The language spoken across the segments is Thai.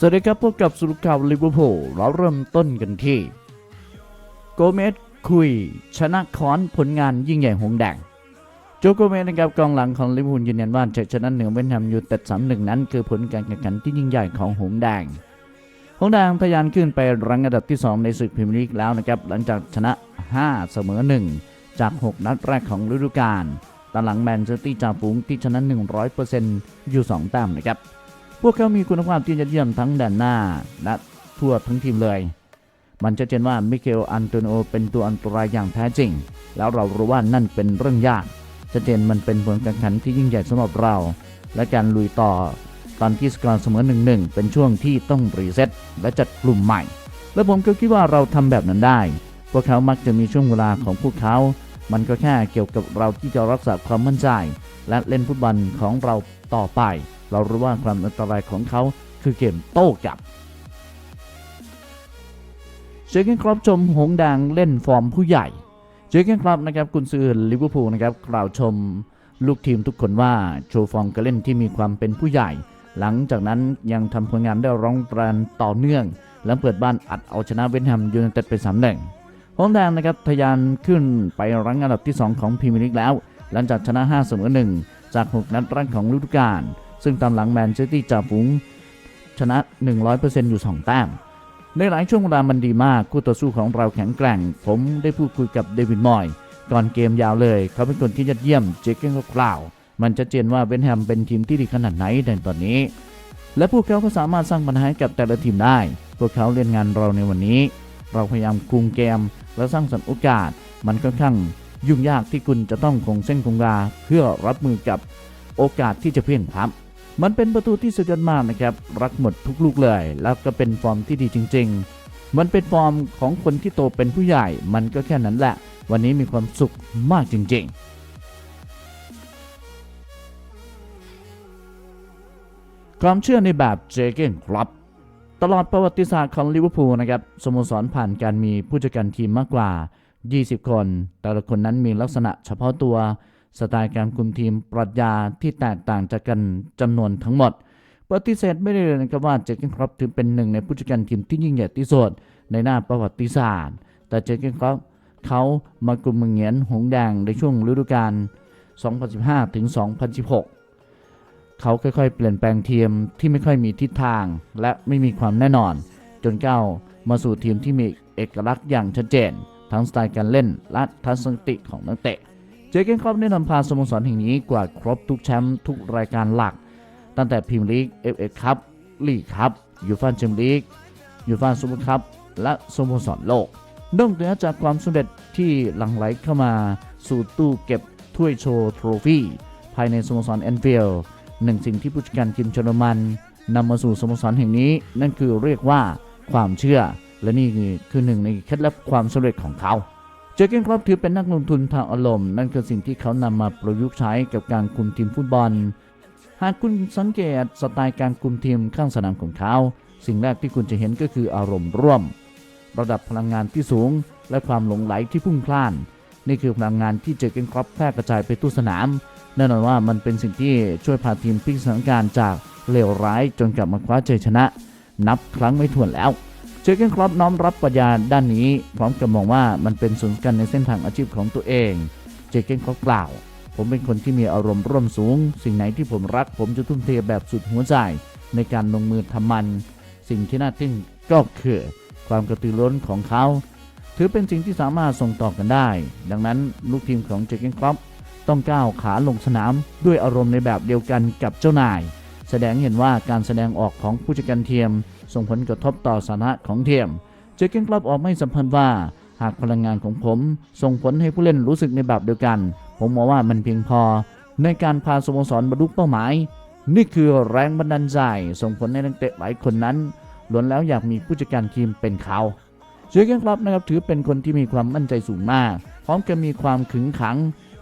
สวัสดีครับพบกับสรุปข่าวลิเวอร์พูลเราเริ่มต้นกันที่ โกเมสคุย ชนะคอนผลงานยิ่งใหญ่หงแดงโจโกเมสนะครับกองหลังของลิเวอร์พูลยืนยันว่าชัยชนะเหนือเวนแฮมยูไนเต็ด3-1นั้นคือผลการแข่งขันที่ยิ่งใหญ่ของหงแดงหงแดงทะยานขึ้นไปรังอันดับที่ 2 ในศึกพรีเมียร์ลีกแล้วนะครับหลังจากชนะ 5 เสมอ 1 จาก 6 นัดแรกของฤดูกาลตอนหลังแมนเชสเตอร์จ่าฝูงที่ชนะ 100%อยู่ 2 แต้มนะครับ พวกเขามีคุณภาพที่ยอดเยี่ยมทั้งแดนหน้า และทั่วทั้งทีมเลย มันจะเจนว่ามิเกลอันโตนิโอเป็นตัวอันตรายอย่างแท้จริง แล้วเรารู้ว่านั่นเป็นเรื่องยากชัดเจนมันเป็นผลการแข่งขันที่ยิ่งใหญ่สำหรับเรา และการลุยต่อตอนที่สกอร์เสมอหนึ่งหนึ่งเป็นช่วงที่ต้องรีเซ็ตและจัดกลุ่มใหม่ และผมก็คิดว่าเราทำแบบนั้นได้ พวกเขามักจะมีช่วงเวลาของพวกเขา มันก็แค่เกี่ยวกับเราที่จะรักษาความมั่นใจ และเล่นฟุตบอลของเราต่อไป เรารู้ว่าความอันตรายของเขาคือเกมโต้กลับเจอเกนครอปชมหงแดงเล่นฟอร์มผู้ใหญ่ เจอเกนครอปนะครับกุนซือลิเวอร์พูลนะครับกล่าวชมลูกทีมทุกคนว่าโชว์ฟอร์มการเล่นที่มีความเป็นผู้ใหญ่ หลังจากนั้นยังทำผลงานได้ร้องแรงต่อเนื่อง และเปิดบ้านอัดเอาชนะเวนแฮมยูไนเต็ดไปสามหนึ่งหงแดงนะครับทะยานขึ้นไปรั้งอันดับที่ 2 ของพรีเมียร์ลีกแล้ว หลังจากชนะ5เสมอ1จาก 6 นัดแรกของฤดูกาล ซึ่งตามหลังแมนเชสเตอร์จ่าฝูงชนะ 100%อยู่ 2 แต้ม ในหลายช่วงเวลามันดีมาก คู่ต่อสู้ของเราแข็งแกร่ง ผมได้พูดคุยกับเดวิดมอย ก่อนเกมยาวเลย เขาเป็นคนที่ยอดเยี่ยม เจคเกนก็กล่าว มันจะเจนว่าเวนแฮมเป็นทีมที่ดีขนาดไหนในตอนนี้ และพวกเขาก็สามารถสร้างปัญหาให้กับแต่ละทีมได้ พวกเขาเล่นงานเราในวันนี้ เราพยายามคุมเกม และสร้างสรรค์โอกาส มันค่อนข้างยุ่งยากที่คุณจะต้องคงเส้นคงวาเพื่อรับมือกับโอกาสที่จะเพี้ยงพล้ำ มันเป็นประตูที่สุดยอดมากนะครับ รักหมดทุกลูกเลย แล้วก็เป็นฟอร์มที่ดีจริง ๆ มันเป็นฟอร์มของคนที่โตเป็นผู้ใหญ่ มันก็แค่นั้นแหละ วันนี้มีความสุขมากจริง ๆความเชื่อในแบบเจเกนครับ ตลอดประวัติศาสตร์ของลิเวอร์พูลนะครับสโมสรผ่านการมีผู้จัดการทีมมากกว่า 20 คน แต่ละคนนั้นมีลักษณะเฉพาะตัว สไตล์การคุมทีมปรัชญาที่แตกต่างจากกันจำนวนทั้งหมดปฏิเสธไม่ได้เลยนะครับว่าเจเกนครอปถือเป็นหนึ่งในผู้จัดการทีมที่ยิ่งใหญ่ที่สุดในหน้าประวัติศาสตร์ แต่เจเกนครอปเขามากลุ่มเงียนหงแดงในช่วงฤดูกาล 2015 ถึง 2016 เขาค่อยๆ เปลี่ยนแปลงทีมที่ไม่ค่อยมีทิศทาง และไม่มีความแน่นอน จนก้าวมาสู่ทีมที่มีเอกลักษณ์อย่างชัดเจน ทั้งสไตล์การเล่นและทัศนคติของนักเตะ เจเกนครอปได้นำพาสโมสรแห่งนี้กว่าดครบทุกแชมป์ทุกรายการหลัก ตั้งแต่พรีเมียร์ลีกเอฟเอคัพลีกคัพยูฟ่าแชมเปี้ยนลีกยูฟ่าซูเปอร์คัพและสโมสรโลกนอกเหนือจากความสำเร็จที่หลั่งไหลเข้ามาสู่ตู้เก็บถ้วยโชว์ทรฟี่ภายในสโมสรแอนฟิลด์หนึ่งสิ่งที่ผู้จัดการทีมเชอรมันนำมาสู่สโมสรแห่งนี้ นั่นคือเรียกว่าความเชื่อ และนี่คือหนึ่งในเคล็ดลับความสำเร็จของเขา เจอเกนครอปถือเป็นนักลงทุนทางอารมณ์นั่นคือสิ่งที่เขานำมาประยุกต์ใช้กับการคุมทีมฟุตบอล หากคุณสังเกตสไตล์การคุมทีมข้างสนามของเขา สิ่งแรกที่คุณจะเห็นก็คืออารมณ์ร่วม ระดับพลังงานที่สูง และความหลงไหลที่พุ่งพล่าน นี่คือพลังงานที่เจอร์เกนครอปแพร่กระจายไปทั่วสนามแน่นอนว่ามันเป็นสิ่งที่ช่วยพาทีมพลิกสถานการณ์จากเลวร้ายจนกลับมาคว้าชัยชนะ นับครั้งไม่ถ้วนแล้ว เจอเกนครอปน้อมรับปรัชญาด้านนี้ พร้อมกับมองว่ามันเป็นศูนกลางในเส้นทางอาชีพของตัวเอง เจอเกนครอปกล่าว ผมเป็นคนที่มีอารมณ์ร่วมสูง สิ่งไหนที่ผมรัก ผมจะทุ่มเทแบบสุดหัวใจในการลงมือทำมัน สิ่งที่น่าทึ่งก็คือความกระตือร้นของเขา ถือเป็นสิ่งที่สามารถส่งต่อกันได้ ดังนั้นลูกทีมของเจเกนครอปต้องก้าวขาลงสนามด้วยอารมณ์ในแบบเดียวกันกับเจ้านาย แสดงเห็นว่าการแสดงออกของผู้จัดการเทียม ส่งผลกระทบต่อสถานะของเทียมเจอเกนคลับออกไม่สัมพันธ์ว่า หากพลังงานของผมส่งผลให้ผู้เล่นรู้สึกในแบบเดียวกัน ผมมองว่ามันเพียงพอ ในการพาสโมสรบรรลุเป้าหมาย นี่คือแรงบันดาลใจส่งผลให้นักเตะหลายคนนั้นล้วนแล้วอยากมีผู้จัดการทีมเป็นเขาเจอเกนคลับนะครับถือเป็นคนที่มีความมั่นใจสูงมาก พร้อมกับมีความขึงขัง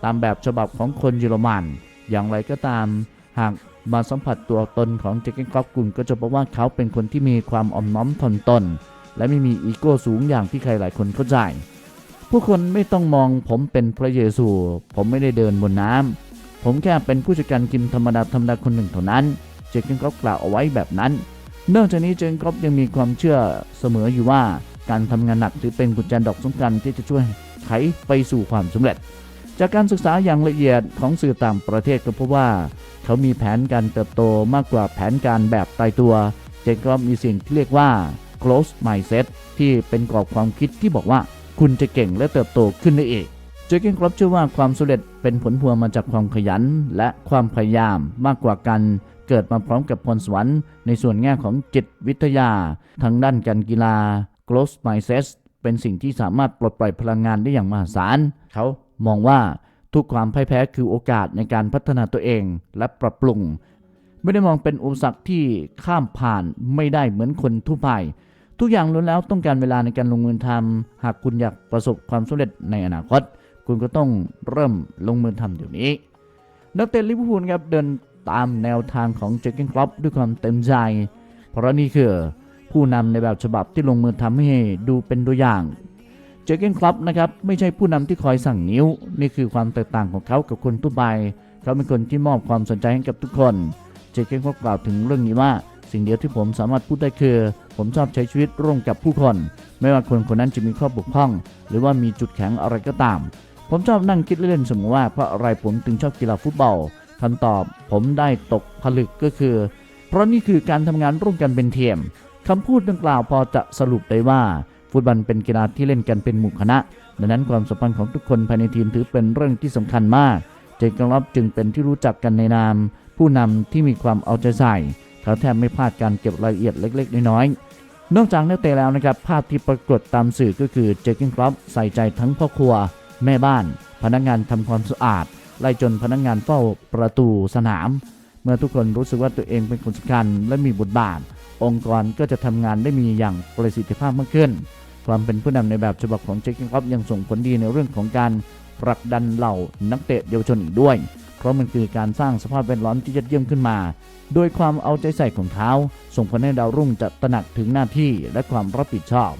ตามแบบฉบับของคนเยอรมัน อย่างไรก็ตาม หาก มาสัมผัสตัวตนของเจเกนครอปกลุ่มก็จะพบว่าเขาเป็นคนที่มีความอ่อนน้อมถ่อมตน และไม่มีอีโก้สูงอย่างที่ใครหลายคนเข้าใจ ผู้คนไม่ต้องมองผมเป็นพระเยซู ผมไม่ได้เดินบนน้ำผมแค่เป็นผู้จัดการทีมธรรมดาธรรมดาคนหนึ่งเท่านั้น เจเกนครอปกล่าวเอาไว้แบบนั้นนอกจากนี้เจนครอปยังมีความเชื่อเสมออยู่ว่า การทำงานหนักถือเป็นกุญแจดอกสำคัญที่จะช่วยไขไปสู่ความสำเร็จ จากการศึกษาอย่างละเอียดของสื่อต่างประเทศก็พบว่า เขามีแผนการเติบโตมากกว่าแผนการแบบตายตัวเจนครอปมีสิ่งที่เรียกว่า close mindset ที่เป็นกรอบความคิดที่บอกว่า คุณจะเก่งและเติบโตขึ้นได้เองเจเกนครอปเชื่อว่าความสำเร็จเป็นผลพวงมาจากความขยัน และความพยายามมากกว่าการเกิดมาพร้อมกับพรสวรรค์ในส่วนแง่ของจิตวิทยา ทางด้านการกีฬา close mindset เป็นสิ่งที่สามารถปลดปล่อยพลังงานได้อย่างมหาศาลเขา มองว่าทุกความพ่ายแพ้คือโอกาสในการพัฒนาตัวเองและปรับปรุง ไม่ได้มองเป็นอุปสรรคที่ข้ามผ่านไม่ได้เหมือนคนทั่วไป ทุกอย่างล้วนแล้วต้องการเวลาในการลงมือทำหากคุณอยากประสบความสำเร็จในอนาคต คุณก็ต้องเริ่มลงมือทำเดี๋ยวนี้ นักเตะลิเวอร์พูลครับเดินตามแนวทางของเจอร์เกนครอปด้วยความเต็มใจ เพราะนี่คือผู้นำในแบบฉบับที่ลงมือทำให้ดูเป็นตัวอย่าง เจอเกนครอปนะครับไม่ใช่ผู้นำที่คอยสั่งนิ้ว นี่คือความแตกต่างของเขากับคนทั่วไป เขาเป็นคนที่มอบความสนใจให้กับทุกคน เจเกนครอปกล่าวถึงเรื่องนี้ว่า สิ่งเดียวที่ผมสามารถพูดได้คือ ผมชอบใช้ชีวิตร่วมกับผู้คน ไม่ว่าคนคนนั้นจะมีข้อบกพร่อง หรือว่ามีจุดแข็งอะไรก็ตาม ผมชอบนั่งคิดเล่นๆเสมอว่าเพราะอะไรผมถึงชอบกีฬาฟุตบอลคำตอบผมได้ตกผลึกก็คือ เพราะนี่คือการทำงานร่วมกันเป็นทีมคำพูดดังกล่าวพอจะสรุปได้ว่า ฟุตบอลเป็นกีฬาที่เล่นกันเป็นหมู่คณะ ดังนั้นความสัมพันธ์ของทุกคนภายในทีมถือเป็นเรื่องที่สำคัญมาก เจนกรอบจึงเป็นที่รู้จักกันในนาม ผู้นำที่มีความเอาใจใส่ เขาแทบไม่พลาดการเก็บรายละเอียดเล็ก ๆ น้อยๆนอกจากนักเตะแล้วนะครับภาพที่ปรากฏตามสื่อก็คือเจคกินครอปใส่ใจทั้งพ่อครัว แม่บ้าน พนักงานทำความสะอาดไล่จนพนักงานเฝ้าประตูสนาม เมื่อทุกคนรู้สึกว่าตัวเองเป็นคนสำคัญและมีบทบาทองค์กรก็จะทำงานได้มีอย่างประสิทธิภาพมากขึ้น ความเป็นผู้นำในแบบฉบับของเจคกินครอปยังส่งผลดีในเรื่องของการผลักดันเหล่านักเตะเยาวชนอีกด้วย เพราะมันคือการสร้างสภาพแวดล้อมที่ยอดเยี่ยมขึ้นมา โดยความเอาใจใส่ของเขาส่งผลให้ดาวรุ่งจะตระหนักถึงหน้าที่และความรับผิดชอบ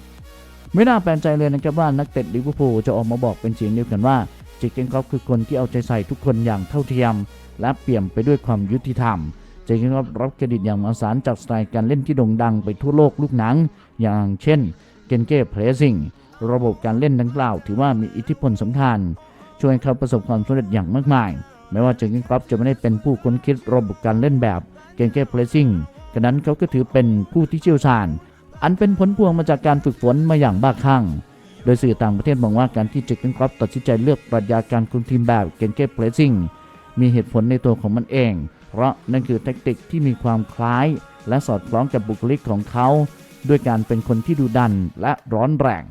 ไม่น่าแปลกใจเลยนะครับว่านักเตะลิเวอร์พูลจะออกมาบอกเป็นเสียงเดียวกันว่าเจเกนครอปคือคนที่เอาใจใส่ทุกคนอย่างเท่าเทียม และเปี่ยมไปด้วยความยุติธรรมเจเกนครอปรับเครดิตอย่างมหาศาลจากสไตล์การเล่นที่โด่งดังไปทั่วโลกลูกหนัง อย่างเช่น เกนเก้เพรสซิ่งระบบการเล่นดังกล่าว ถือว่ามีอิทธิพลสำคัญ ช่วยให้เขาประสบความสำเร็จอย่างมากมายแม้ว่าเจอร์เกนครอปจะไม่ได้เป็นผู้ค้นคิดระบบการเล่นแบบเกนเก้เพรสซิ่งกระนั้นเขาก็ถือเป็นผู้ที่เชี่ยวชาญ อันเป็นผลพวงมาจากการฝึกฝนมาอย่างบ้าคลั่งโดยสื่อต่างประเทศมองว่าการที่เจอร์เกนครอปตัดสินใจเลือกปรัชญาการคุมทีมแบบเกนเก้เพรสซิ่งมีเหตุผลในตัวของมันเอง เพราะนั่นคือแทคติกที่มีความคล้าย และสอดคล้องกับบุคลิกของเขา ด้วยการเป็นคนที่ดุดันและร้อนแรง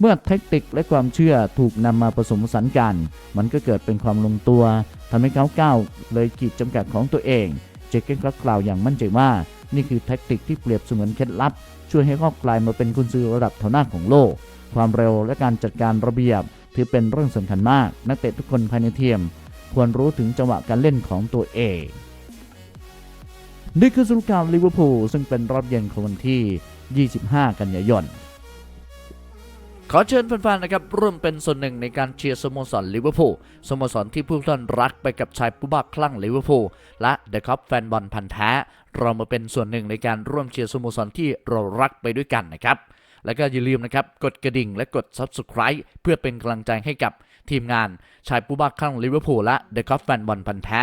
เมื่อเทคนิคและความเชื่อถูกนำมาผสมผสานกัน มันก็เกิดเป็นความลงตัวทำให้เขาก้าวเลยขีดจำกัดของตัวเอง เจคเกนก็กล่าวอย่างมั่นใจว่า นี่คือแท็กติกที่เปรียบเสมือนเคล็ดลับ ช่วยให้เขากลายมาเป็นกุนซือระดับแถวหน้าของโลก ความเร็วและการจัดการระเบียบ ถือเป็นเรื่องสำคัญมาก นักเตะทุกคนภายในทีมควรรู้ถึงจังหวะการเล่นของตัวเองนี่คือสรุปการลิเวอร์พูลซึ่งเป็นรอบเย็นของวันที่ 25 กันยายนขอเชิญแฟนๆนะครับร่วมเป็นส่วนหนึ่งในการเชียร์สโมสรลิเวอร์พูลสโมสรที่ผู้ท่านรักไปกับชายผู้บ้าคลั่งลิเวอร์พูลและเดอะคัพแฟนบอลพันธ์แท้ เรามาเป็นส่วนหนึ่งในการร่วมเชียร์สโมสรที่เรารักไปด้วยกันนะครับ แล้วก็อย่าลืมนะครับกดกระดิ่งและกด Subscribe เพื่อเป็นกำลังใจให้กับทีมงานชายผู้บ้าคลั่งลิเวอร์พูลและเดอะคัพแฟนบอลพันธ์แท้